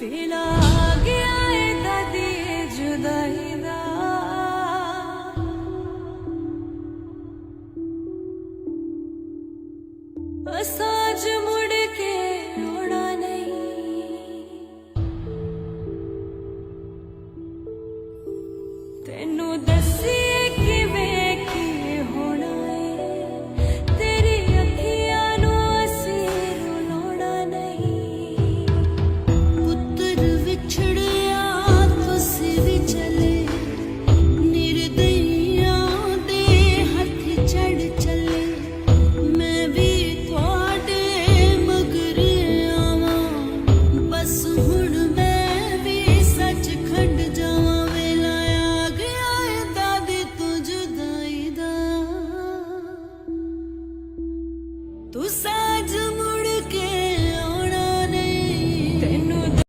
ਵੇਲਾ ਆ ਗਿਆ ਏ ਕਦੇ ਜੁਦਾਈ ਦਾ ਅਸਾਜ ਮੁੜ ਕੇ ਰੋਣਾ ਨਹੀਂ ਤੈਨੂੰ Tu sabes.